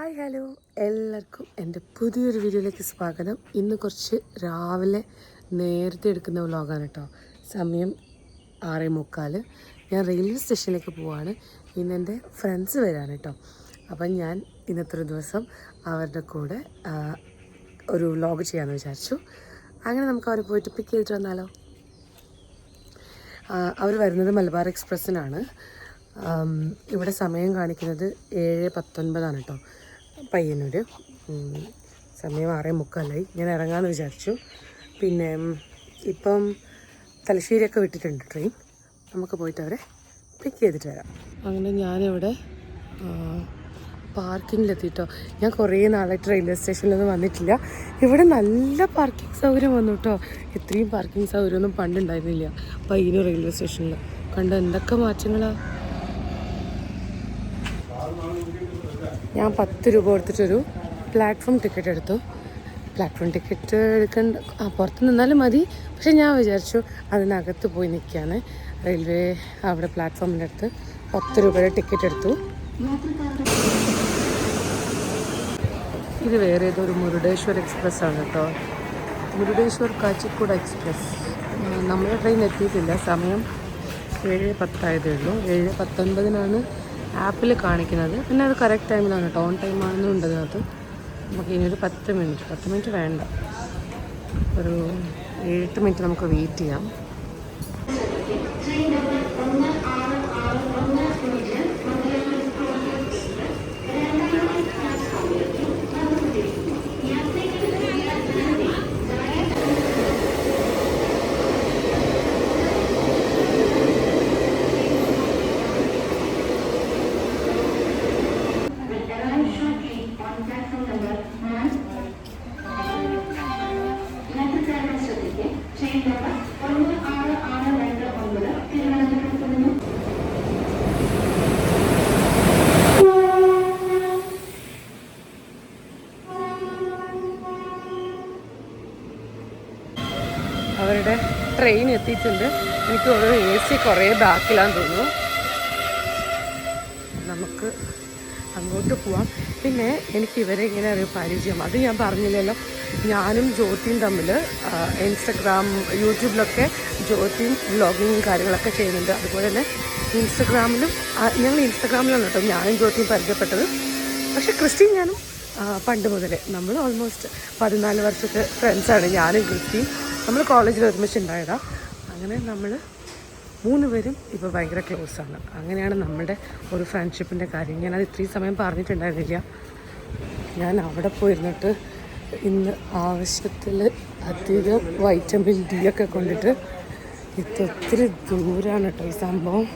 Hi hello. എല്ലാവർക്കും എന്റെ പുതിയൊരു വീഡിയോയിലേക്ക് സ്വാഗതം. ഇന്ന് കുറച്ച് രാവിലെ നേരത്തെ എടുക്കുന്ന വ്ലോഗാണ് കേട്ടോ. സമയം ആറേ മുക്കാൽ ഞാൻ റെയിൽവേ സ്റ്റേഷനിലേക്ക് പോവാണ്. ഇന്ന് എന്റെ ഫ്രണ്ട്സ് വരാണ് കേട്ടോ. അപ്പം ഞാൻ ഇന്നത്തെ ദിവസം അവരുടെ കൂടെ ഒരു വ്ലോഗ് ചെയ്യാമെന്ന് വിചാരിച്ചു. അങ്ങനെ നമുക്ക് അവരെ പോയിട്ട് പിക്ക് ചെയ്തിട്ട് വന്നാലോ? അവർ വരുന്നത് മലബാർ എക്സ്പ്രസ്സിനാണ്. ഇവിടെ സമയം കാണിക്കുന്നത് ഏഴ് പത്തൊൻപതാണ് കേട്ടോ. പയ്യന്നൂർ സമയം ആറേ മുക്കാലായി. ഞാൻ ഇറങ്ങാമെന്ന് വിചാരിച്ചു. പിന്നെ ഇപ്പം തലശ്ശേരിയൊക്കെ വിട്ടിട്ടുണ്ട് ട്രെയിൻ. നമുക്ക് പോയിട്ട് അവരെ പിക്ക് ചെയ്തിട്ട് വരാം. അങ്ങനെ ഞാനിവിടെ പാർക്കിങ്ങിലെത്തിട്ടോ. ഞാൻ കുറേ നാളായിട്ട് റെയിൽവേ സ്റ്റേഷനിലൊന്നും വന്നിട്ടില്ല. ഇവിടെ നല്ല പാർക്കിംഗ് സൗകര്യം വന്നു കേട്ടോ ഇത്രയും പാർക്കിംഗ് സൗകര്യമൊന്നും പണ്ടുണ്ടായിരുന്നില്ല പയ്യന്നൂർ റെയിൽവേ സ്റ്റേഷനിൽ കണ്ട എന്തൊക്കെ മാറ്റങ്ങളാ? ഞാൻ പത്ത് രൂപ കൊടുത്തിട്ടൊരു പ്ലാറ്റ്ഫോം ടിക്കറ്റ് എടുത്തു. പ്ലാറ്റ്ഫോം ടിക്കറ്റ് എടുക്കണ്ട ആ പുറത്ത് നിന്നാലും മതി. പക്ഷെ ഞാൻ വിചാരിച്ചു അതിനകത്ത് പോയി നിൽക്കുകയാണ് റെയിൽവേ അവിടെ പ്ലാറ്റ്ഫോമിന്റെ അടുത്ത് പത്ത് രൂപയുടെ ടിക്കറ്റ് എടുത്തു. ഇത് വേറെ ഏതൊരു മുരുടേശ്വർ എക്സ്പ്രസ് ആണ് കേട്ടോ മുരുടേശ്വർ കാച്ചിക്കൂട എക്സ്പ്രസ് നമ്മുടെ ട്രെയിൻ എത്തിയിട്ടില്ല. സമയം ഏഴ് പത്തായതേ ഉള്ളൂ. ഏഴ് പത്തൊൻപതിനാണ് ആപ്പിൽ കാണിക്കുന്നത്. പിന്നെ അത് കറക്റ്റ് ടൈമിലാണ് കേട്ടോ ഓൺ ടൈം ആണെന്നും ഉണ്ട് അതിനകത്ത്. നമുക്ക് ഇനി ഒരു പത്ത് മിനിറ്റ് പത്ത് മിനിറ്റ് വേണ്ട. ഒരു എട്ട് മിനിറ്റ് നമുക്ക് വെയിറ്റ് ചെയ്യാം. അവരുടെ ട്രെയിൻ എത്തിയിട്ടുണ്ട്. എനിക്ക് ഓരോ എ സി കുറേ ബാക്കിലാന്ന് തോന്നുന്നു. നമുക്ക് അങ്ങോട്ട് പോവാം. പിന്നെ എനിക്ക് ഇവരെ ഇങ്ങനെ ഒരു പരിചയം. അത് ഞാൻ പറഞ്ഞില്ലല്ലോ. ഞാനും ജ്യോതിയും തമ്മിൽ ഇൻസ്റ്റഗ്രാം യൂട്യൂബിലൊക്കെ ജ്യോതിയും വ്ളോഗിങ്ങും കാര്യങ്ങളൊക്കെ ചെയ്യുന്നുണ്ട്. അതുപോലെ തന്നെ ഇൻസ്റ്റഗ്രാമിലും ഞങ്ങൾ ഇൻസ്റ്റഗ്രാമിലാണ് കേട്ടോ ഞാനും ജ്യോതിയും പരിചയപ്പെട്ടത്. പക്ഷേ ക്രിസ്റ്റീൻ ഞാനും പണ്ട് മുതലേ നമ്മൾ ഓൾമോസ്റ്റ് പതിനാല് വർഷത്തെ ഫ്രണ്ട്സാണ് ഞാനും ക്രിസ്റ്റീൻ നമ്മൾ കോളേജിൽ ഒരുമിച്ച് ഉണ്ടായതാ അങ്ങനെ നമ്മൾ മൂന്ന് പേരും ഇപ്പോൾ ഭയങ്കര ക്ലോസ് ആണ്. അങ്ങനെയാണ് നമ്മുടെ ഒരു ഫ്രണ്ട്ഷിപ്പിന്റെ കാര്യം. ഞാനത് ഇത്രയും സമയം പറഞ്ഞിട്ടുണ്ടായിരുന്നില്ല. ഞാൻ അവിടെ പോയിരുന്നിട്ട് ഇന്ന് ആവശ്യത്തിൽ അധികം വൈറ്റമിൻ ഡി ഒക്കെ കൊണ്ടിട്ട് ഇത് ഒത്തിരി ദൂരമാണ് കേട്ടോ ഈ സംഭവം.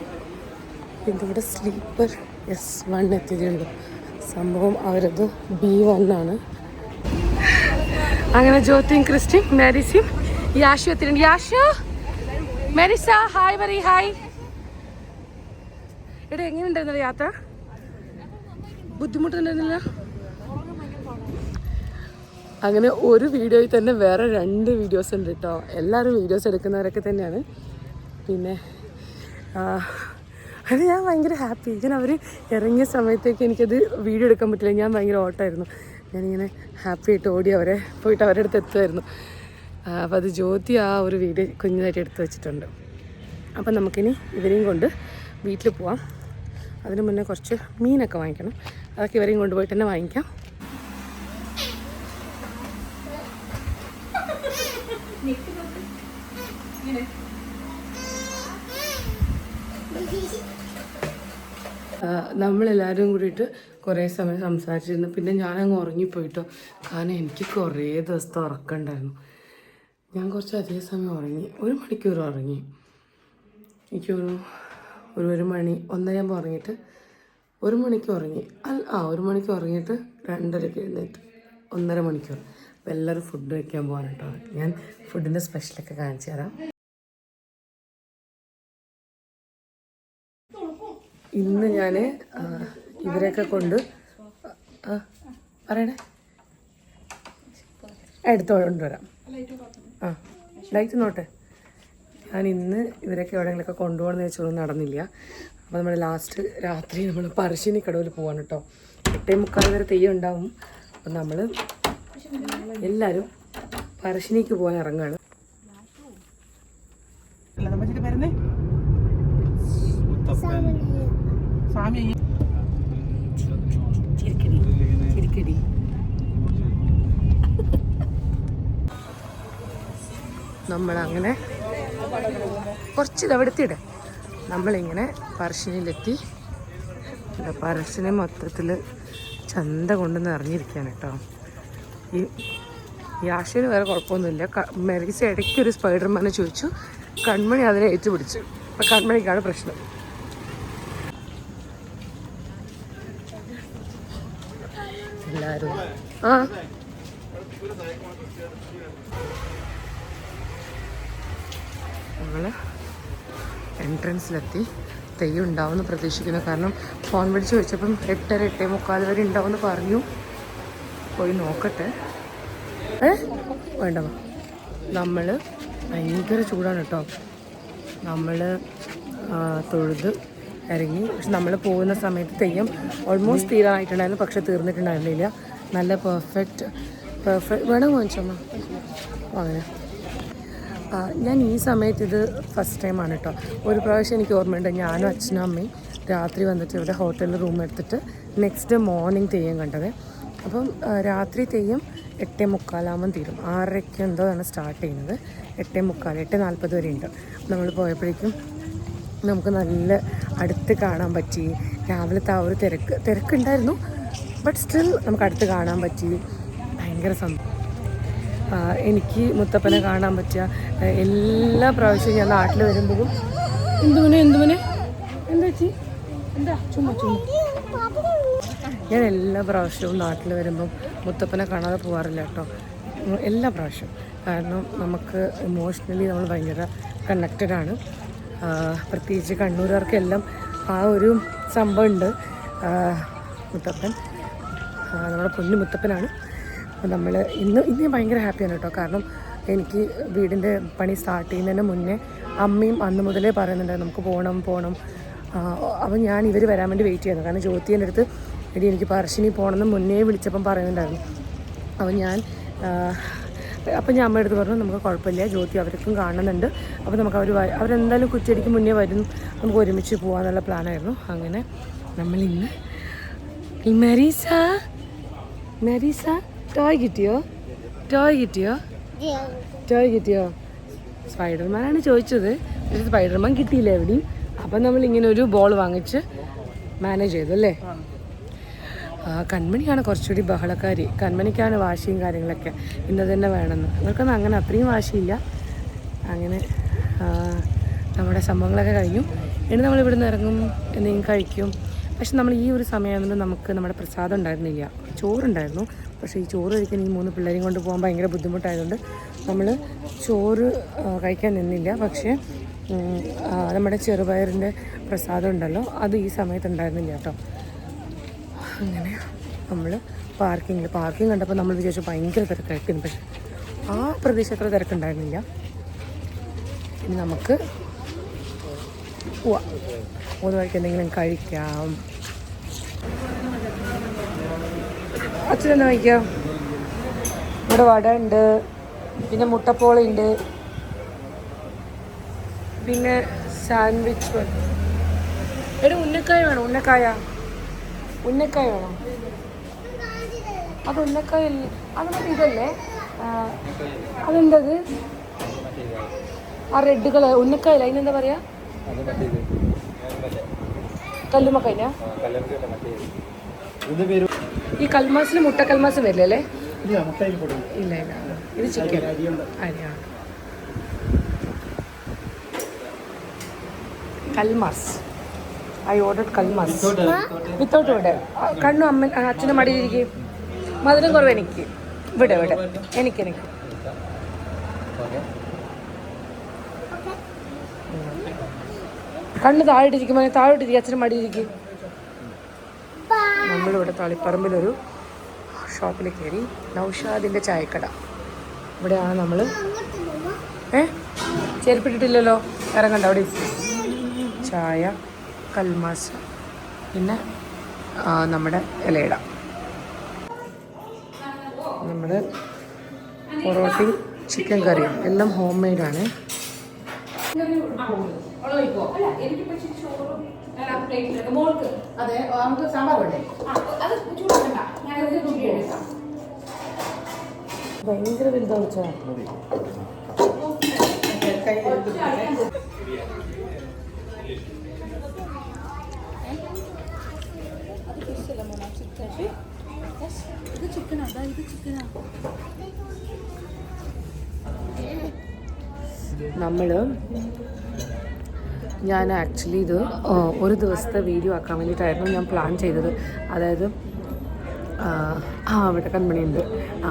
ഇതിവിടെ സ്ലീപ്പർ എസ് വൺ എത്തിയതുള്ളൂ സംഭവം അവരത് ബി വൺ ആണ്. അങ്ങനെ ജ്യോതിയും ക്രിസ്റ്റിയും മാരിസിയും യാഷു എത്തിയിട്ടുണ്ട് യാഷു മെരിസ ഹായ് പറ ഹായ് എടാ എങ്ങനെയുണ്ടായിരുന്നല്ലോ യാത്ര? ബുദ്ധിമുട്ടുണ്ടായിരുന്നില്ല? അങ്ങനെ ഒരു വീഡിയോയിൽ തന്നെ വേറെ രണ്ട് വീഡിയോസ് ഉണ്ട് കേട്ടോ. എല്ലാവരും വീഡിയോസ് എടുക്കുന്നവരൊക്കെ തന്നെയാണ്. പിന്നെ അത് ഞാൻ ഭയങ്കര ഹാപ്പി. ഞാൻ അവർ ഇറങ്ങിയ സമയത്തേക്ക് എനിക്കത് വീഡിയോ എടുക്കാൻ പറ്റില്ല. ഞാൻ ഭയങ്കര ഓട്ടമായിരുന്നു. ഞാനിങ്ങനെ ഹാപ്പി ആയിട്ട് ഓടി അവരെ പോയിട്ട് അവരുടെ അടുത്ത് എത്തുമായിരുന്നു. അപ്പോൾ അത് ജ്യോതി ആ ഒരു വീഡിയോ കുഞ്ഞതായിട്ട് എടുത്തു വെച്ചിട്ടുണ്ട്. അപ്പം നമുക്കിനി ഇവരെയും കൊണ്ട് വീട്ടിൽ പോവാം. അതിന് മുന്നേ കുറച്ച് മീനൊക്കെ വാങ്ങിക്കണം. അതൊക്കെ ഇവരെയും കൊണ്ടുപോയിട്ട് തന്നെ വാങ്ങിക്കാം. നമ്മളെല്ലാവരും കൂടിയിട്ട് കുറേ സമയം സംസാരിച്ചിരുന്നു. പിന്നെ ഞാനങ്ങ് ഉറങ്ങിപ്പോയിട്ടോ. കാരണം എനിക്ക് കുറേ ദിവസത്തെ ഉറക്കമുണ്ടായിരുന്നു. ഞാൻ കുറച്ച് അധിക സമയം ഉറങ്ങി. ഒരു മണിക്കൂർ ഉറങ്ങി. എനിക്കൊരു ഒരു ഒരു മണി ഒന്നരയാകുമ്പോൾ ഉറങ്ങിയിട്ട് ഒരു മണിക്ക് ഉറങ്ങി. അല്ല ആ ഒരു മണിക്ക് ഉറങ്ങിയിട്ട് രണ്ടരയ്ക്ക് എഴുന്നേറ്റ്. ഒന്നര മണിക്കൂർ. അപ്പോൾ എല്ലാവരും ഫുഡ് വയ്ക്കാൻ പോകാൻ കേട്ടോ. ഞാൻ ഫുഡിന്റെ സ്പെഷ്യലൊക്കെ കാണിച്ചു തരാം. ഇന്ന് ഞാൻ ഇവരെയൊക്കെ കൊണ്ട് പറയണേ? എടുത്തോണ്ട് കൊണ്ടുവരാം. ആ ലൈറ്റ് നോട്ടെ. ഞാൻ ഇന്ന് ഇവരൊക്കെ എവിടെയെങ്കിലൊക്കെ കൊണ്ടുപോകണമെന്ന് വെച്ചൊന്നും നടന്നില്ല. അപ്പോൾ നമ്മൾ ലാസ്റ്റ് രാത്രി നമ്മൾ പറശ്ശിനി കടവിൽ പോവാണ് കേട്ടോ എട്ടേ മുക്കാൽ വരെ തെയ്യം ഉണ്ടാവും. അപ്പം നമ്മൾ എല്ലാവരും പറശ്ശിനിക്ക് പോകാൻ ഇറങ്ങാണ്. നമ്മളങ്ങനെ കുറച്ച് ഇതവിടുത്തിടെ നമ്മളിങ്ങനെ പറശ്ശിനിയിലെത്തി. ഇവിടെ പറശ്ശിനെ മൊത്തത്തിൽ ചന്ത കൊണ്ട് നിറഞ്ഞിരിക്കുകയാണ് കേട്ടോ. ഈ ഈ ആശയിൽ വേറെ കുഴപ്പമൊന്നുമില്ല. മെറീസ ഇടയ്ക്ക് ഒരു സ്പൈഡർമാനെ ചോദിച്ചു. കൺമണി അതിനെ ഏറ്റുപിടിച്ചു. അപ്പം കൺമണിക്കാണ് പ്രശ്നം. എല്ലാവരും. ആ? എൻട്രൻസിലെത്തി തെയ്യം ഉണ്ടാവുമെന്ന് പ്രതീക്ഷിക്കുന്നു. കാരണം ഫോൺ വിളിച്ച് ചോദിച്ചപ്പം എട്ടര എട്ടേ മുക്കാൽ വരെ ഉണ്ടാവുമെന്ന് പറഞ്ഞു. പോയി നോക്കട്ടെ. ഏ? വേണ്ട നമ്മൾ ഭയങ്കര ചൂടാണ് കേട്ടോ. നമ്മൾ തൊഴുത് ഇറങ്ങി. പക്ഷെ നമ്മൾ പോകുന്ന സമയത്ത് തെയ്യം ഓൾമോസ്റ്റ് തീരാനായിട്ടുണ്ടായിരുന്നു പക്ഷെ തീർന്നിട്ടുണ്ടായിരുന്നില്ല. നല്ല പെർഫെക്റ്റ് പെർഫെക്റ്റ് വേണം വാങ്ങിച്ചോ അങ്ങനെ ഞാൻ ഈ സമയത്ത് ഇത് ഫസ്റ്റ് ടൈമാണ് കേട്ടോ ഒരു പ്രാവശ്യം എനിക്ക് ഓർമ്മയുണ്ട് ഞാനും അച്ഛനും അമ്മയും രാത്രി വന്നിട്ട് ഇവിടെ ഹോട്ടലിൽ റൂം എടുത്തിട്ട് നെക്സ്റ്റ് മോർണിംഗ് തെയ്യം കണ്ടത്. അപ്പം രാത്രി തെയ്യം എട്ടേ മുക്കാലാകുമ്പം തീരും. ആറരയ്ക്ക് എന്തോ ആണ് സ്റ്റാർട്ട് ചെയ്യുന്നത്. എട്ടേ മുക്കാൽ എട്ട് നാൽപ്പത് വരെ ഉണ്ട്. നമ്മൾ പോയപ്പോഴേക്കും നമുക്ക് നല്ല അടുത്ത് കാണാൻ പറ്റി. രാവിലത്തെ ആ ഒരു തിരക്ക് തിരക്കുണ്ടായിരുന്നു. ബട്ട് സ്റ്റിൽ നമുക്ക് അടുത്ത് കാണാൻ പറ്റി. ഭയങ്കര സന്തോഷം. എനിക്ക് മുത്തപ്പനെ കാണാൻ പറ്റുക എല്ലാ പ്രാവശ്യവും ഞാൻ നാട്ടിൽ വരുമ്പോഴും എന്തുമനെ എന്തുമനെ? എന്താ ചേച്ചി? എന്താ? ചുമ്മാ ചുമ്മാ. ഞാൻ എല്ലാ പ്രാവശ്യവും നാട്ടിൽ വരുമ്പം മുത്തപ്പനെ കാണാതെ പോകാറില്ല കേട്ടോ. എല്ലാ പ്രാവശ്യവും കാരണം നമുക്ക് ഇമോഷണലി നമ്മൾ ഭയങ്കര കണക്റ്റഡ് ആണ്. ആ, പ്രത്യേകിച്ച് കണ്ണൂരുകാർക്കെല്ലാം ആ ഒരു സംഭവമുണ്ട് മുത്തപ്പൻ. നമ്മുടെ പൊന്നു മുത്തപ്പനാണ്. അപ്പോൾ നമ്മൾ ഇന്ന് ഇന്ന് ഞാൻ ഭയങ്കര ഹാപ്പിയാണ് കേട്ടോ കാരണം എനിക്ക് വീടിന്റെ പണി സ്റ്റാർട്ട് ചെയ്യുന്നതിന് മുന്നേ അമ്മയും അന്ന് മുതലേ പറയുന്നുണ്ടായിരുന്നു നമുക്ക് പോകണം പോകണം അപ്പോൾ ഞാൻ ഇവർ വരാൻ വേണ്ടി വെയിറ്റ് ചെയ്യുന്നു. കാരണം ജ്യോതിന്റെ അടുത്ത് എടി എനിക്ക് പറശ്ശിനി പോകണമെന്ന് മുന്നേ വിളിച്ചപ്പം പറയുന്നുണ്ടായിരുന്നു. അപ്പോൾ ഞാൻ അപ്പം ഞാൻ അമ്മയുടെ അടുത്ത് പറഞ്ഞു നമുക്ക് കുഴപ്പമില്ല ജ്യോതി അവർക്കും കാണുന്നുണ്ട്. അപ്പോൾ നമുക്ക് അവർ അവരെന്തായാലും കുറ്റിയടിക്ക് മുന്നേ വരും. നമുക്ക് ഒരുമിച്ച് പോകാമെന്നുള്ള പ്ലാനായിരുന്നു അങ്ങനെ നമ്മളിന്ന് മെറീസ മെറീസ ടോയ് കിട്ടിയോ? ടോയ് കിട്ടിയോ? ടോയ് കിട്ടിയോ? സ്പൈഡർമാനാണ് ചോദിച്ചത്. പക്ഷേ സ്പൈഡർമാൻ കിട്ടിയില്ല എവിടെയും. അപ്പം നമ്മൾ ഇങ്ങനെ ഒരു ബോൾ വാങ്ങിച്ച് മാനേജ് ചെയ്തു അല്ലേ? കൺമണിയാണ് കുറച്ചുകൂടി ബഹളക്കാരി. കൺമണിക്കാണ് വാശിയും കാര്യങ്ങളൊക്കെ ഇന്ന് തന്നെ വേണമെന്ന്. അവർക്കൊന്നും അങ്ങനെ അത്രയും വാശിയില്ല. അങ്ങനെ നമ്മുടെ സംഭവങ്ങളൊക്കെ കഴിഞ്ഞു. ഇനി നമ്മൾ ഇവിടുന്ന് ഇറങ്ങും എന്തെങ്കിലും കഴിക്കും. പക്ഷെ നമ്മൾ ഈ ഒരു സമയം നമുക്ക് നമ്മുടെ പ്രസാദം ഉണ്ടായിരുന്നില്ല. ചോറുണ്ടായിരുന്നു. പക്ഷേ ഈ ചോറ് കഴിക്കാൻ ഈ മൂന്ന് പിള്ളേരെയും കൊണ്ട് പോകാൻ ഭയങ്കര ബുദ്ധിമുട്ടായതുകൊണ്ട് നമ്മൾ ചോറ് കഴിക്കാൻ നിന്നില്ല. പക്ഷേ നമ്മുടെ ചെറുപയറിന്റെ പ്രസാദം ഉണ്ടല്ലോ അത് ഈ സമയത്ത് ഉണ്ടായിരുന്നില്ല കേട്ടോ. അങ്ങനെ നമ്മൾ പാർക്കിങ്ങിൽ പാർക്കിംഗ് കണ്ടപ്പോൾ നമ്മൾ വിചാരിച്ചു ഭയങ്കര തിരക്കായിരിക്കും പക്ഷേ ആ പ്രദേശം അത്ര തിരക്കുണ്ടായിരുന്നില്ല. ഇനി നമുക്ക് പോവാം. മൂന്ന് വഴിക്ക് എന്തെങ്കിലും കഴിക്കാം. അച്ഛനെന്താ കഴിക്കാം ഇവിടെ വട ഉണ്ട്. പിന്നെ മുട്ടപ്പോളുണ്ട് പിന്നെ സാൻഡ്വിച്ച് എടാ ഉന്നക്കായ വേണോ ഉന്നക്കായ. ഉന്നക്കായ വേണോ. അത് ഉന്നക്കായ അത് മറ്റേ ഇതല്ലേ? അതെന്തത്? ആ റെഡ് കളർ ഉന്നക്കായ അതിനെന്താ പറയാ? കല്ലുമക്കായ ഈ കൽമാസിന് മുട്ട കൽമാസ് വരില്ലേ അല്ലേ? ഇല്ല ഇല്ല ഇത് ചിക്കൻ. അരിയാണ് കൽമാസ്. ഐ ഓർഡർ കൽമാസ്. വിത്തൗട്ട് ഇവിടെ. കണ്ണു അമ്മ അച്ഛനും അച്ഛന്റെ മടിയിലിരിക്കും മധുരം കുറവ് എനിക്ക്. ഇവിടെ ഇവിടെ. എനിക്ക് എനിക്ക്. കണ്ണ് താഴോട്ടിരിക്കുമ്പോൾ താഴോട്ടിരിക്കും അച്ഛന്റെ മടിയിലിരിക്കും നമ്മളിവിടെ തളിപ്പറമ്പിലൊരു ഷോപ്പിൽ കയറി നൗഷാദിന്റെ ചായക്കട. ഇവിടെയാണ് നമ്മൾ ഏ? ചെരുപ്പിട്ടിട്ടില്ലല്ലോ ഇറങ്ങണ്ട അവിടെ ചായ കൽമാസ പിന്നെ നമ്മുടെ ഇലയിട. നമ്മുടെ പൊറോട്ടയും ചിക്കൻ കറിയും എല്ലാം ഹോം മെയ്ഡാണ്. അതെ നമുക്ക് സാമ്പാർ വേണ്ടേ. ഭയങ്കര വലുതാ വെച്ചാ കൈ ചിക്കനാ നമ്മൾ ഞാൻ ആക്ച്വലി ഇത് ഒരു ദിവസത്തെ വീഡിയോ ആക്കാൻ വേണ്ടിയിട്ടായിരുന്നു ഞാൻ പ്ലാൻ ചെയ്തത്. അതായത് ആ അവിടെ കൺമണിയുണ്ട്. ആ,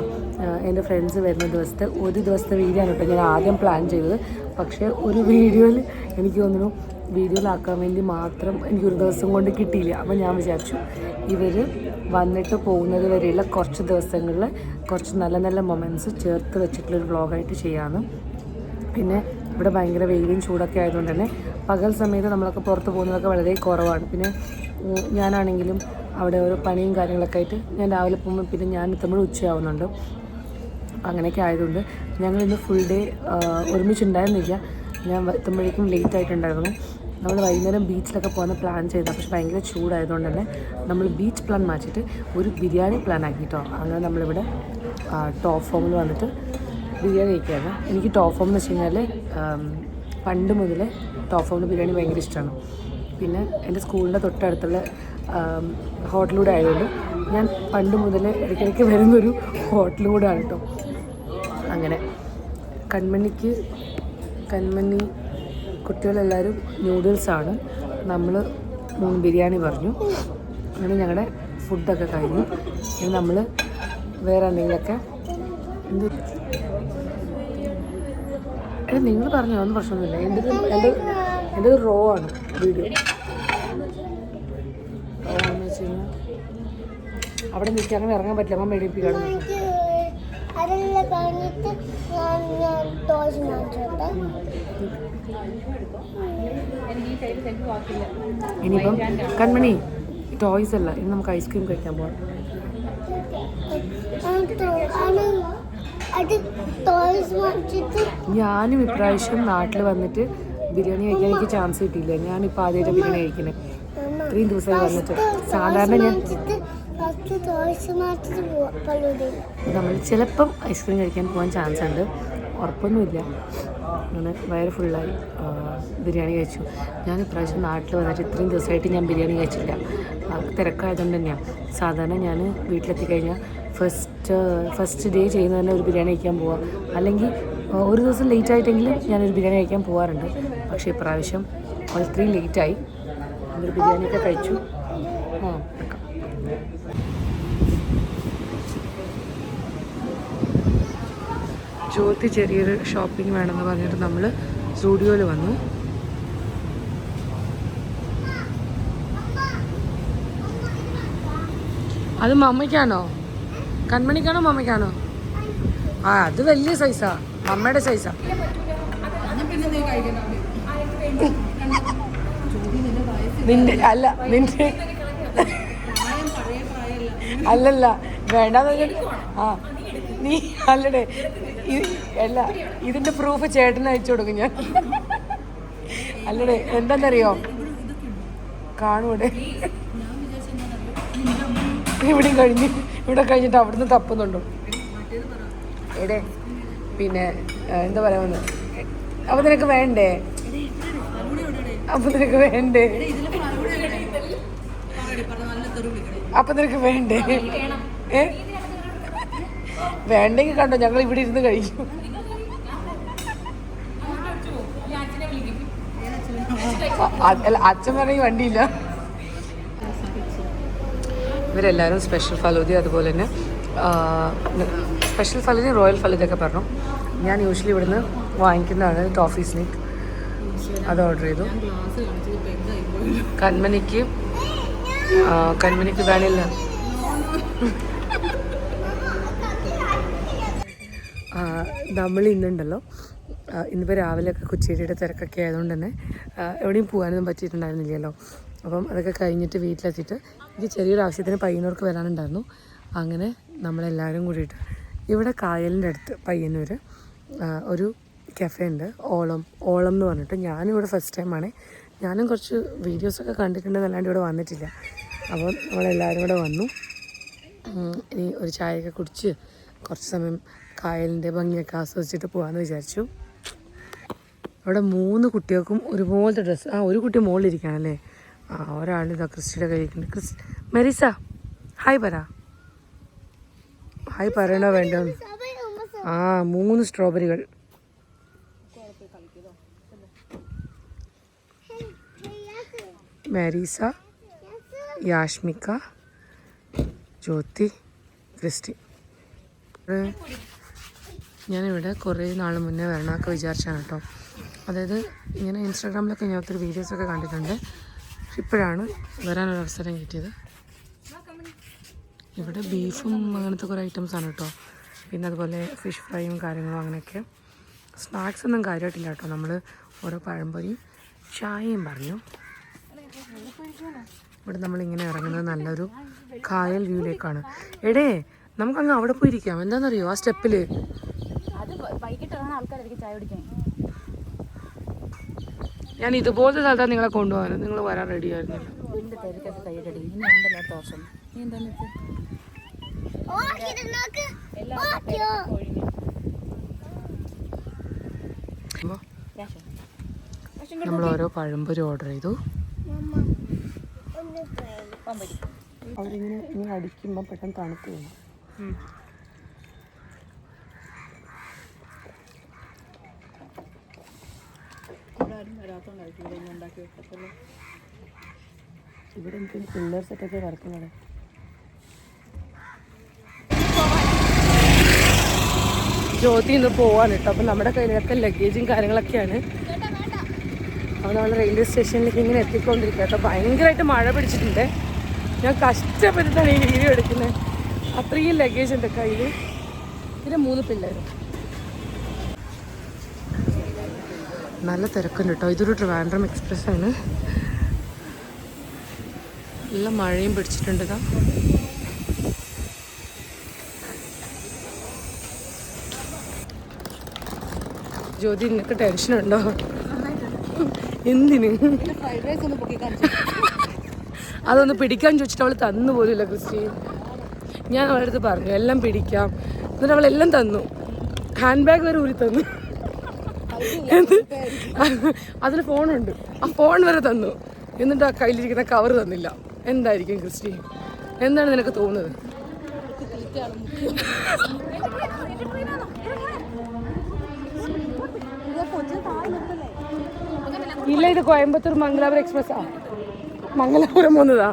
എന്റെ ഫ്രണ്ട്സ് വരുന്ന ദിവസത്തെ ഒരു ദിവസത്തെ വീഡിയോ ആണ് കേട്ടോ ഞാൻ ആദ്യം പ്ലാൻ ചെയ്തത്. പക്ഷേ ഒരു വീഡിയോയിൽ എനിക്ക് തോന്നുന്നു വീഡിയോയിലാക്കാൻ വേണ്ടി മാത്രം എനിക്ക് ഒരു ദിവസം കൊണ്ട് കിട്ടിയില്ല. അപ്പോൾ ഞാൻ വിചാരിച്ചു ഇവർ വന്നിട്ട് പോകുന്നത് വരെയുള്ള കുറച്ച് ദിവസങ്ങളിൽ കുറച്ച് നല്ല നല്ല മൊമെന്റ്സ് ചേർത്ത് വെച്ചിട്ടുള്ളൊരു വ്ളോഗായിട്ട് ചെയ്യാമെന്ന് പിന്നെ ഇവിടെ ഭയങ്കര വെയിലും ചൂടൊക്കെ ആയതുകൊണ്ട് തന്നെ പകൽ സമയത്ത് നമ്മളൊക്കെ പുറത്ത് പോകുന്നതൊക്കെ വളരെ കുറവാണ്. പിന്നെ ഞാനാണെങ്കിലും അവിടെ ഒരു പണിയും കാര്യങ്ങളൊക്കെ ആയിട്ട് ഞാൻ രാവിലെ പോകുമ്പോൾ പിന്നെ ഞാൻ എത്തുമ്പോൾ ഉച്ചയാവുന്നുണ്ട്. അങ്ങനെയൊക്കെ ആയതുകൊണ്ട് ഞങ്ങൾ ഇന്ന് ഫുൾ ഡേ ഒരുമിച്ചുണ്ടായിരുന്നില്ല. ഞാൻ എത്തുമ്പോഴേക്കും ലേറ്റ് ആയിട്ടുണ്ടായിരുന്നു. നമ്മൾ വൈകുന്നേരം ബീച്ചിലൊക്കെ പോകുന്ന പ്ലാൻ ചെയ്ത. പക്ഷെ ഭയങ്കര ചൂടായതുകൊണ്ട് തന്നെ നമ്മൾ ബീച്ച് പ്ലാൻ മാറ്റിയിട്ട് ഒരു ബിരിയാണി പ്ലാൻ ആക്കിയിട്ടോ അങ്ങനെ നമ്മളിവിടെ ടോപ്പ് ഫോമിൽ വന്നിട്ട് ബിരിയാണി കഴിക്കുകയാണ് എനിക്ക് ടോഫ് എന്ന് വെച്ച് കഴിഞ്ഞാൽ പണ്ട് മുതലേ ടോഫോമിന്റെ ബിരിയാണി ഭയങ്കര ഇഷ്ടമാണ് പിന്നെ എന്റെ സ്കൂളിന്റെ തൊട്ടടുത്തുള്ള ഹോട്ടലൂടെ ആയതുകൊണ്ട് ഞാൻ പണ്ട് മുതലേ ഇടയ്ക്കിടയ്ക്ക് വരുന്നൊരു ഹോട്ടലൂടെയാണ് കേട്ടോ. അങ്ങനെ കൺമണിക്ക് കൺമണി കുട്ടികളെല്ലാവരും നൂഡിൽസാണ്. നമ്മൾ മൂന്ന് ബിരിയാണി പറഞ്ഞു. അങ്ങനെ ഞങ്ങളുടെ ഫുഡൊക്കെ കഴിഞ്ഞു. നമ്മൾ വേറെ എന്തെങ്കിലുമൊക്കെ എന്ത് എടാ നിങ്ങൾ പറഞ്ഞു ഒന്നും പ്രശ്നമൊന്നുമില്ല. എന്റെ എന്റെ എന്റെ റോ ആണ് വീഡിയോ. റോ എന്ന് വെച്ച് കഴിഞ്ഞാൽ അവിടെ നിൽക്കാൻ അങ്ങനെ ഇറങ്ങാൻ പറ്റില്ല അമ്മ മേടിപ്പിക്കാണ് എനിക്ക് അതെല്ലാം കഴിഞ്ഞിട്ട് ഞാൻ ഞാൻ ടോയ്സ് മാറ്റോട്ടെ ഇനിയിപ്പം കൺമണി ടോയ്സ് അല്ല ഇനി നമുക്ക് ഐസ്ക്രീം കഴിക്കാൻ പോകാം അത് ടോയ്സ് വാങ്ങിച്ചിട്ട് ഞാനും ഇപ്രാവശ്യം നാട്ടിൽ വന്നിട്ട് ബിരിയാണി കഴിക്കാൻ എനിക്ക് ചാൻസ് കിട്ടിയില്ല. ഞാനിപ്പോൾ ആദ്യമായിട്ട് ബിരിയാണി കഴിക്കുന്നത് ഇത്രയും ദിവസമായി വന്നിട്ട്. സാധാരണ ഞാൻ നമ്മൾ ചിലപ്പം ഐസ്ക്രീം കഴിക്കാൻ പോകാൻ ചാൻസ് ഉണ്ട്. ഉറപ്പൊന്നുമില്ല. അങ്ങനെ വയറ് ഫുള്ളായി ബിരിയാണി കഴിച്ചു. ഞാൻ ഇപ്രാവശ്യം നാട്ടിൽ വന്നിട്ട് ഇത്രയും ദിവസമായിട്ട് ഞാൻ ബിരിയാണി കഴിച്ചില്ല. തിരക്കായതുകൊണ്ട് തന്നെയാണ് സാധാരണ ഞാൻ വീട്ടിലെത്തി കഴിഞ്ഞാൽ ഫസ്റ്റ് ഫസ്റ്റ് ഡേ ചെയ്യുന്ന തന്നെ ഒരു ബിരിയാണി കഴിക്കാൻ പോവാം. അല്ലെങ്കിൽ ഒരു ദിവസം ലേറ്റ് ആയിട്ടെങ്കിലും ഞാനൊരു ബിരിയാണി കഴിക്കാൻ പോകാറുണ്ട് പക്ഷേ ഇപ്രാവശ്യം അത്രയും ലേറ്റായി ഒരു ബിരിയാണിയൊക്കെ കഴിച്ചു. ജ്യോതി ചെറിയൊരു ഷോപ്പിംഗ് വേണമെന്ന് പറഞ്ഞിട്ട് നമ്മൾ സ്റ്റുഡിയോയിൽ വന്നു. അത് മമ്മയ്ക്കാണോ കൺമണിക്കാണോ മമ്മയ്ക്കാണോ ആ അത് വലിയ സൈസാ മമ്മയുടെ സൈസാ നിന്റെ അല്ല നിന്റെ. അല്ലല്ല വേണ്ടെന്ന് ആ നീ അല്ലടേ അല്ല ഇതിന്റെ പ്രൂഫ് ചേട്ടന് അയച്ചു കൊടുക്കും ഞാൻ. അല്ലടേ എന്താന്നറിയോ? കാണൂടെ ഇവിടെയും കഴിഞ്ഞ് ഇവിടെ കഴിഞ്ഞിട്ട് അവിടുന്ന് തപ്പുന്നുണ്ടോ. എടേ പിന്നെ എന്താ പറയാ വന്ന് അപ്പൊ നിനക്ക് വേണ്ടേ? അപ്പൊ നിനക്ക് വേണ്ടേ? അപ്പൊ നിനക്ക് വേണ്ടേ? ഏ? വേണ്ടെങ്കിൽ കണ്ടോ ഞങ്ങൾ ഇവിടെ ഇരുന്ന് കഴിക്കും. അച്ഛൻ പറഞ്ഞ വണ്ടിയില്ല. ഇവരെല്ലാവരും സ്പെഷ്യൽ ഫലൂദി അതുപോലെ തന്നെ സ്പെഷ്യൽ ഫലൂദി റോയൽ ഫലൂദയൊക്കെ പറഞ്ഞു. ഞാൻ യൂഷ്വലി ഇവിടുന്ന് വാങ്ങിക്കുന്നതാണ് ടോഫി സ്നേക്ക് അത് ഓർഡർ ചെയ്തു. കന്മനിക്ക് കൺമണിക്ക് വേണില്ല. നമ്മൾ ഇന്നുണ്ടല്ലോ. ഇന്നിപ്പോൾ രാവിലെയൊക്കെ കുച്ചേരിയുടെ തിരക്കൊക്കെ ആയതുകൊണ്ട് തന്നെ എവിടെയും പോകാനൊന്നും പറ്റിയിട്ടുണ്ടായിരുന്നില്ലല്ലോ. അപ്പം അതൊക്കെ കഴിഞ്ഞിട്ട് വീട്ടിലെത്തിയിട്ട് എനിക്ക് ചെറിയൊരു ആവശ്യത്തിന് പയ്യന്നൂർക്ക് വരാനുണ്ടായിരുന്നു. അങ്ങനെ നമ്മളെല്ലാവരും കൂടിയിട്ട് ഇവിടെ കായലിന്റെ അടുത്ത് പയ്യന്നൂർ ഒരു കഫേ ഉണ്ട്. ഓളം ഓളം എന്ന് പറഞ്ഞിട്ട് ഞാനും ഇവിടെ ഫസ്റ്റ് ടൈമാണ് ഞാനും കുറച്ച് വീഡിയോസൊക്കെ കണ്ടിട്ടുണ്ടെന്നല്ലാണ്ട് ഇവിടെ വന്നിട്ടില്ല. അപ്പോൾ നമ്മളെല്ലാവരും കൂടെ വന്നു. ഇനി ഒരു ചായയൊക്കെ കുടിച്ച് കുറച്ച് സമയം കായലിന്റെ ഭംഗിയൊക്കെ ആസ്വദിച്ചിട്ട് പോകാമെന്ന് വിചാരിച്ചു. അവിടെ മൂന്ന് കുട്ടികൾക്കും ഒരുപോലത്തെ ഡ്രസ്സ് ആ ഒരു കുട്ടി മുകളിലിരിക്കുകയാണല്ലേ ആ ഒരാൾ ഇതാ ക്രിസ്റ്റിയുടെ കഴിക്കുന്നുണ്ട് ക്രിസ് മെറിസ ഹായ് പറ. ഹായ് പറയണോ വേണ്ട? ആ മൂന്ന് സ്ട്രോബെറികൾ. മാരീസ യാഷ്മിക ജ്യോതി ക്രിസ്റ്റി. ഞാനിവിടെ കുറേ നാൾ മുന്നേ വരണമൊക്കെ വിചാരിച്ചാണ് കേട്ടോ. അതായത് ഇങ്ങനെ ഇൻസ്റ്റാഗ്രാമിലൊക്കെ ഞാൻ ഒത്തിരി വീഡിയോസൊക്കെ കണ്ടിട്ടുണ്ട്. ഇപ്പോഴാണ് വരാനൊരു അവസരം കിട്ടിയത്. ഇവിടെ ബീഫും അങ്ങനത്തെ കുറേ ഐറ്റംസ് ആണ് കേട്ടോ പിന്നെ അതുപോലെ ഫിഷ് ഫ്രൈയും കാര്യങ്ങളും അങ്ങനെയൊക്കെ. സ്നാക്സ് ഒന്നും കാര്യമായിട്ടില്ല കേട്ടോ നമ്മൾ ഓരോ പഴംപൊരിയും ചായയും പറഞ്ഞു. ഇവിടെ നമ്മളിങ്ങനെ ഇറങ്ങുന്നത് നല്ലൊരു കായൽ വ്യൂയിലേക്കാണ് എടേ നമുക്കങ്ങ് അവിടെ പോയിരിക്കാം. എന്താണെന്നറിയോ ആ സ്റ്റെപ്പിൽ ഞാൻ ഇതുപോലത്തെ സ്ഥലത്താണ് നിങ്ങളെ കൊണ്ടുപോകാൻ നിങ്ങൾ വരാൻ റെഡി നമ്മൾ ഓരോ പഴംപൊരി ഓർഡർ ചെയ്തു. അവരിങ്ങനെ ഇങ്ങനെ അടിക്കുമ്പോൾ പെട്ടെന്ന് തണുത്ത് പോകും. ഇവിടെ എനിക്ക് പിള്ളേർ സെറ്റൊക്കെ വരക്കുന്നത് ജ്യോതി ഇന്ന് പോവാണ് കേട്ടോ അപ്പം നമ്മുടെ കയ്യിലൊക്കെ ലഗേജും കാര്യങ്ങളൊക്കെയാണ്. അപ്പോൾ നമ്മൾ റെയിൽവേ സ്റ്റേഷനിലേക്ക് ഇങ്ങനെ എത്തിക്കൊണ്ടിരിക്കുക കേട്ടോ ഭയങ്കരമായിട്ട് മഴ പിടിച്ചിട്ടുണ്ട്. ഞാൻ കഷ്ടപ്പെട്ടിട്ടാണ് ഈ വീഡിയോ എടുക്കുന്നത് അത്രയും ലഗേജ് ഉണ്ട് കയ്യിൽ പിന്നെ മൂന്ന് പിള്ളേർ നല്ല തിരക്കുണ്ട് കേട്ടോ ഇതൊരു ട്രിവാൻഡ്രം എക്സ്പ്രസ് ആണ്. നല്ല മഴയും പിടിച്ചിട്ടുണ്ട് ഇതാ ജ്യോതി നിനക്ക് ടെൻഷനുണ്ടോ എന്തിന്? അതൊന്ന് പിടിക്കാൻ ചോദിച്ചിട്ട് അവൾ തന്നു പോലുമില്ല ക്രിസ്റ്റി. ഞാൻ അവളുടെ അടുത്ത് പറഞ്ഞു എല്ലാം പിടിക്കാം. എന്നിട്ട് അവൾ എല്ലാം തന്നു. ഹാൻഡ് ബാഗ് വരെ ഊരി തന്നു. അതിൽ ഫോണുണ്ട്. ആ ഫോൺ വരെ തന്നു. എന്നിട്ട് ആ കയ്യിലിരിക്കുന്ന കവർ തന്നില്ല. എന്തായിരിക്കും ക്രിസ്റ്റി? എന്താണ് നിനക്ക് തോന്നുന്നത്? ഇല്ല ഇത് കോയമ്പത്തൂർ മംഗലാപുരം എക്സ്പ്രസ്സാ മംഗലാപുരം പോകുന്നതാ.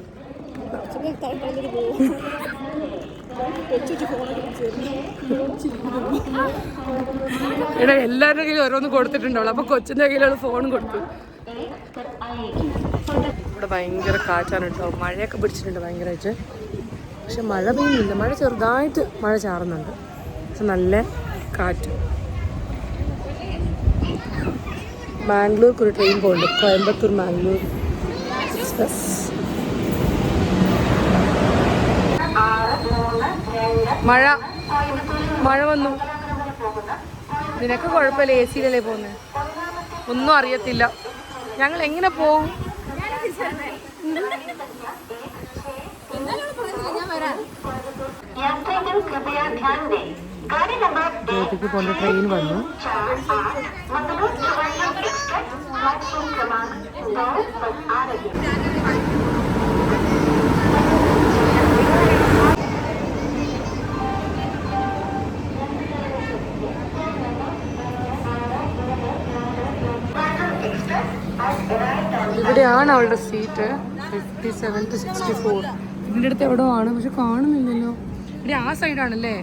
എടാ എല്ലാവരുടെ കയ്യിൽ ഓരോന്ന് കൊടുത്തിട്ടുണ്ടാവുള്ളൂ. അപ്പൊ കൊച്ചിന്റെ കയ്യിലുള്ള ഫോൺ കൊടുത്തു. ഇവിടെ ഭയങ്കര കാറ്റാണ് കേട്ടോ. മഴയൊക്കെ പിടിച്ചിട്ടുണ്ട് ഭയങ്കരമായിട്ട് പക്ഷെ മഴ പെയ്യുന്നില്ല. മഴ ചെറുതായിട്ട് മഴ ചാറുന്നുണ്ട്. പക്ഷെ നല്ല കാറ്റ്. മാംഗ്ലൂർക്ക് ഒരു ട്രെയിൻ പോകുന്നുണ്ട് കോയമ്പത്തൂർ മാംഗ്ലൂർ എക്സ്പ്രസ് മഴ മഴ വന്നു നിനക്ക് കുഴപ്പമില്ല എ സിയിലല്ലേ പോകുന്നത് ഒന്നും അറിയത്തില്ല ഞങ്ങൾ എങ്ങനെ പോവും यात्रीगण कृपया ध्यान दें ജയത്തേക്ക് പോകേണ്ട ട്രെയിൻ വന്നു. ഇവിടെയാണ് അവളുടെ seat. Fifty seven two sixty four ഇതിന്റെ അടുത്ത് എവിടെ ആണ് പക്ഷെ കാണുന്നില്ലല്ലോ. ഇവിടെ ആ സൈഡാണല്ലേ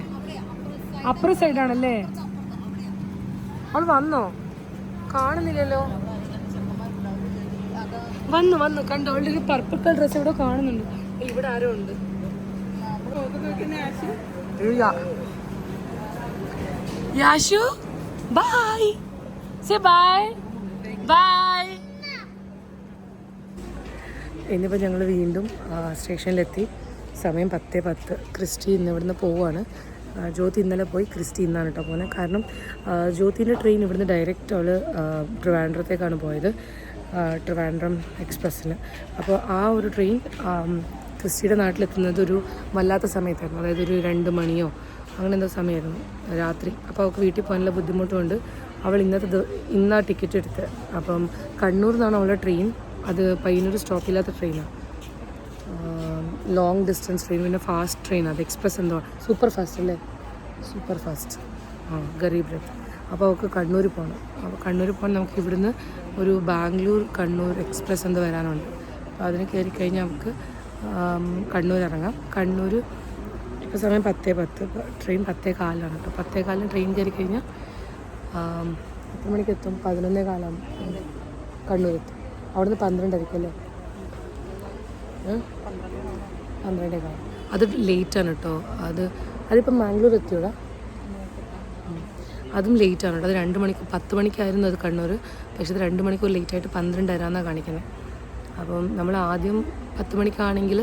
അപ്പുറ സൈഡാണല്ലേ? അവൾ വന്നോ? കാണുന്നില്ലല്ലോ. വന്നു വന്നു. കണ്ടു അവളുടെ ഒരു പർപ്പിൾ കളർ ഡ്രസ് ഇവിടെ കാണുന്നുണ്ട്. ഇവിടെ ആരോ ഉണ്ട്. Bye Yashu bye. Say bye bye ഇന്നിപ്പോൾ ഞങ്ങൾ വീണ്ടും സ്റ്റേഷനിലെത്തി. സമയം പത്തേ പത്ത്. ക്രിസ്റ്റി ഇന്ന് ഇവിടുന്ന് പോവുകയാണ് ജ്യോതി ഇന്നലെ പോയി ക്രിസ്റ്റി ഇന്നാണ് കേട്ടോ പോകുന്നത് കാരണം ജ്യോതിന്റെ ട്രെയിൻ ഇവിടുന്ന് ഡയറക്റ്റ് അവൾ ട്രിവാൻഡ്രത്തേക്കാണ് പോയത് ട്രിവാൻഡ്രം എക്സ്പ്രസ്സിൽ അപ്പോൾ ആ ഒരു ട്രെയിൻ ക്രിസ്റ്റിയുടെ നാട്ടിലെത്തുന്നത് ഒരു വല്ലാത്ത സമയത്തായിരുന്നു. അതായത് ഒരു രണ്ട് മണിയോ അങ്ങനെ എന്തോ സമയമായിരുന്നു രാത്രി. അപ്പോൾ അവൾക്ക് വീട്ടിൽ പോകാനുള്ള ബുദ്ധിമുട്ടുകൊണ്ട് അവൾ ഇന്നത്തെ ഇന്നാ ടിക്കറ്റ് എടുത്ത് അപ്പം കണ്ണൂർ നിന്നാണ് അവളുടെ ട്രെയിൻ അത് പയ്യന്നൂർ സ്റ്റോപ്പില്ലാത്ത ട്രെയിനാണ് ലോങ് ഡിസ്റ്റൻസ് ട്രെയിൻ പിന്നെ ഫാസ്റ്റ് ട്രെയിൻ അത് എക്സ്പ്രസ് എന്തോ സൂപ്പർ ഫാസ്റ്റ് അല്ലേ? സൂപ്പർ ഫാസ്റ്റ് ആ ഗരീബ് രഥ് അപ്പോൾ അവൾക്ക് കണ്ണൂർ പോകണം അപ്പോൾ കണ്ണൂർ പോകാൻ നമുക്ക് ഇവിടുന്ന് ഒരു ബാംഗ്ലൂർ കണ്ണൂർ എക്സ്പ്രസ് എന്ത് വരാനുണ്ട്. അപ്പോൾ അതിന് കയറി കഴിഞ്ഞാൽ നമുക്ക് കണ്ണൂർ ഇറങ്ങാം. കണ്ണൂർ ഇപ്പോൾ സമയം പത്തേ പത്ത്. ട്രെയിൻ പത്തേ കാലിലാണ്. കേട്ടോ പത്തേ കാലിന് ട്രെയിൻ കയറി കഴിഞ്ഞാൽ എത്ര മണിക്ക് എത്തും? പതിനൊന്നേ കാലാകും കണ്ണൂർ എത്തും. അവിടുന്ന് ഏ? പന്ത്രണ്ടേ കാലം. അത് ലേറ്റാണ് കേട്ടോ. അത് അതിപ്പം മാംഗ്ലൂർ എത്തിയോടാ. അതും ലേറ്റാണ് കേട്ടോ. അത് രണ്ട് മണിക്ക് പത്ത് മണിക്കായിരുന്നു അത് കണ്ണൂർ. പക്ഷേ അത് രണ്ട് മണിക്കൂർ ലേറ്റായിട്ട് പന്ത്രണ്ട് വരാന്നാണ് കാണിക്കുന്നത് അപ്പം നമ്മൾ ആദ്യം പത്ത് മണിക്കാണെങ്കിൽ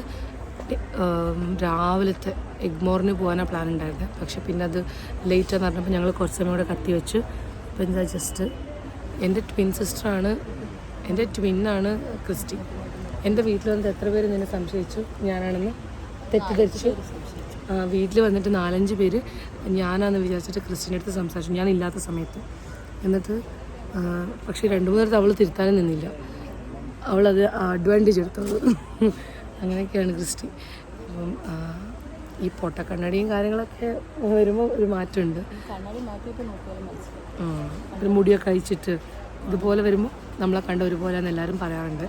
രാവിലത്തെ എഗ്മോറിന് പോകാനാണ് പ്ലാൻ ഉണ്ടായിരുന്നത് പക്ഷെ പിന്നെ അത് ലേറ്റാന്ന് പറഞ്ഞപ്പോൾ ഞങ്ങൾ കുറച്ച് സമയം കൂടെ കത്തി വെച്ച്. അപ്പം എന്താ ജസ്റ്റ് എന്റെ ട്വിൻ സിസ്റ്ററാണ് എന്റെ ട്വിന്നാണ് ക്രിസ്റ്റി. എന്റെ വീട്ടിൽ വന്നിട്ട് എത്ര പേര് നിന്നെ സംശയിച്ചു? ഞാനാണെന്ന് തെറ്റിദ്ധരിച്ചു. വീട്ടിൽ വന്നിട്ട് നാലഞ്ച് പേര് ഞാനാന്ന് വിചാരിച്ചിട്ട് ക്രിസ്റ്റിന്റെ അടുത്ത് സംസാരിച്ചു. ഞാൻ ഇല്ലാത്ത സമയത്ത്. എന്നിട്ട് പക്ഷേ രണ്ടു മൂന്ന് നേരത്തെ അവൾ തിരുത്താനും നിന്നില്ല. അവളത് അഡ്വാന്റേജ് എടുത്തത്. അങ്ങനെയൊക്കെയാണ് ക്രിസ്റ്റി. അപ്പം ഈ പൊട്ടക്കണ്ണടിയും കാര്യങ്ങളൊക്കെ വരുമ്പോൾ ഒരു മാറ്റമുണ്ട്. ഒരു മുടിയൊക്കെ അഴിച്ചിട്ട് ഇതുപോലെ വരുമ്പോൾ നമ്മളെ കണ്ട ഒരുപോലെ എന്ന് എല്ലാവരും പറയാറുണ്ട്.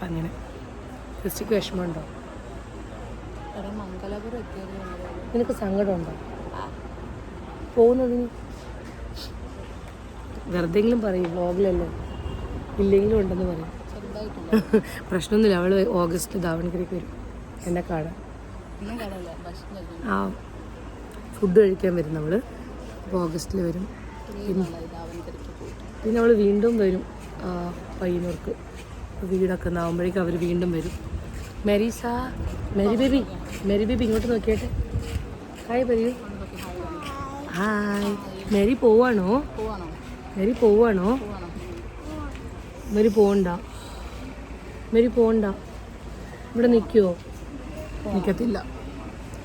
അപ്പം അങ്ങനെ. ക്രിസ്റ്റിക്ക് വിഷമമുണ്ടോ? നിനക്ക് സങ്കടമുണ്ടോ? പോകുന്നതിന് വെറുതെങ്കിലും പറയും വ്ളോഗിലല്ലേ ഇല്ലെങ്കിലും ഉണ്ടെന്ന് പറയും. പ്രശ്നമൊന്നുമില്ല അവൾ ഓഗസ്റ്റ് ദാവണഗിരിക്ക് വരും. എന്നെ കാണാൻ. ആ ഫുഡ് കഴിക്കാൻ വരും നമ്മൾ അപ്പോൾ ഓഗസ്റ്റിൽ വരും. പിന്നെ അവൾ വീണ്ടും വരും പയ്യന്നൂർക്ക്. വീടൊക്കെ ഒന്നാകുമ്പോഴേക്കും അവർ വീണ്ടും വരും. മെരീസ മെരി ബേബി മെരി ബേബി ഇങ്ങോട്ട് നോക്കിയാട്ടെ. ഹായ് പറയൂ ഹായ്. മെരി പോവാണോ? മെരി പോവാണോ? മെരി പോണ്ട മെരി പോണ്ട ഇവിടെ നിൽക്കുമോ നിൽക്കത്തില്ല.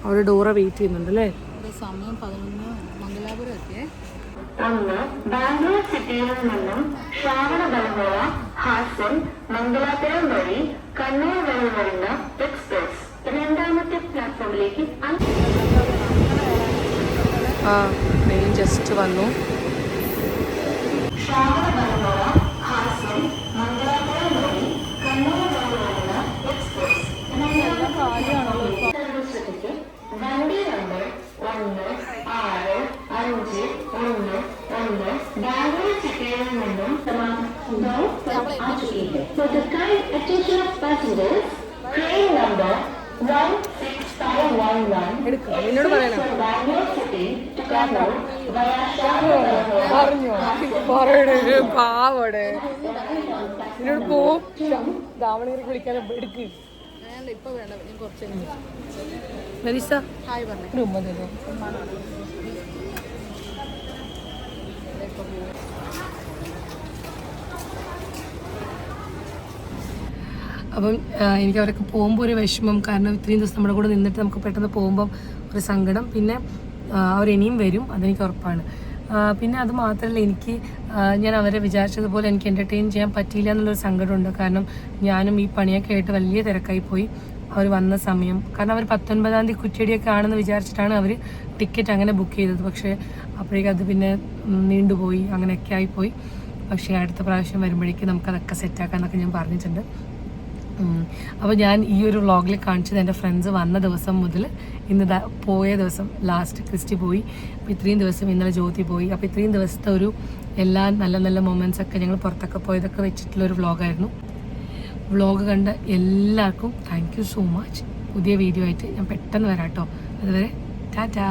അവിടെ ഡോറ വെയിറ്റ് ചെയ്യുന്നുണ്ട് അല്ലേ സമയം പതിനൊന്ന് മംഗലാപുരം എത്തിയേ ഒന്ന് ബാംഗ്ലൂർ സിറ്റിയിൽ നിന്നും ശ്രാവണബലഗോള ഹാസൻ മംഗലാപുരം വഴി കണ്ണൂർ വഴി വരുന്ന എക്സ്പ്രസ് രണ്ടാമത്തെ പ്ലാറ്റ്ഫോമിലേക്ക് ആ ട്രെയിൻ ജസ്റ്റ് വന്നു. ശ്രാവണബലഗോള ഹാസൻ മംഗലാപുരം വഴി കണ്ണൂർ വഴി വരുന്ന എക്സ്പ്രസ് രണ്ടാമത്തെ സർവീസിലേക്ക് വണ്ടി നമ്പർ ഒന്ന് ആറ് അഞ്ച് ഒന്ന് ഒന്ന് ബാംഗ്ലൂർ സിറ്റിയിൽ നിന്നും For the kind attention of passengers, train number 16511 എടുക്കാം എന്നോട് പറയണം for Bangalore City to Kannur via Shravanabellagola. പറഞ്ഞോ പറയണേ പാവടെ. എന്നോട് പോ. ദാവണഗിരിക്ക് വിളിക്കാൻ എടുക്ക്. ഉമ്മ തരുമോ അപ്പം എനിക്ക് അവരൊക്കെ പോകുമ്പോൾ ഒരു വിഷമം. കാരണം ഇത്രയും ദിവസം നമ്മുടെ കൂടെ നിന്നിട്ട് നമുക്ക് പെട്ടെന്ന് പോകുമ്പം ഒരു സങ്കടം. പിന്നെ അവരിനിയും വരും. അതെനിക്ക് ഉറപ്പാണ്. പിന്നെ അത് മാത്രമല്ല എനിക്ക് ഞാൻ അവരെ വിചാരിച്ചതുപോലെ എനിക്ക് എന്റർടൈൻ ചെയ്യാൻ പറ്റിയില്ല എന്നുള്ളൊരു സങ്കടമുണ്ട്. കാരണം ഞാനും ഈ പണിയൊക്കെ ആയിട്ട് വലിയ തിരക്കായി പോയി. അവർ വന്ന സമയം. കാരണം അവർ പത്തൊൻപതാം തീയതി കുറ്റിയടിയൊക്കെ ആണെന്ന് വിചാരിച്ചിട്ടാണ് അവർ ടിക്കറ്റ് അങ്ങനെ ബുക്ക് ചെയ്തത്. പക്ഷേ അപ്പോഴേക്കും അത് പിന്നെ നീണ്ടുപോയി അങ്ങനെയൊക്കെ ആയിപ്പോയി പക്ഷേ അടുത്ത പ്രാവശ്യം വരുമ്പോഴേക്കും നമുക്കതൊക്കെ സെറ്റാക്കാന്നൊക്കെ ഞാൻ പറഞ്ഞിട്ടുണ്ട്. അപ്പോൾ ഞാൻ ഈ ഒരു വ്ളോഗിൽ കാണിച്ചത് എന്റെ ഫ്രണ്ട്സ് വന്ന ദിവസം മുതൽ ഇന്ന് പോയ ദിവസം ലാസ്റ്റ് ക്രിസ്റ്റി പോയി. അപ്പോൾ ഇത്രയും ദിവസം ഇന്നലെ ജ്യോതി പോയി. അപ്പോൾ ഇത്രയും ദിവസത്തെ ഒരു എല്ലാ നല്ല നല്ല മൊമെന്റ്സ് ഒക്കെ ഞങ്ങൾ പുറത്തൊക്കെ പോയതൊക്കെ വെച്ചിട്ടുള്ള ഒരു വ്ളോഗായിരുന്നു വ്ളോഗ് കണ്ട എല്ലാവർക്കും താങ്ക് സോ മച്ച് പുതിയ വീഡിയോ ആയിട്ട് ഞാൻ പെട്ടെന്ന് വരാം കേട്ടോ അതുവരെ ടാറ്റാ.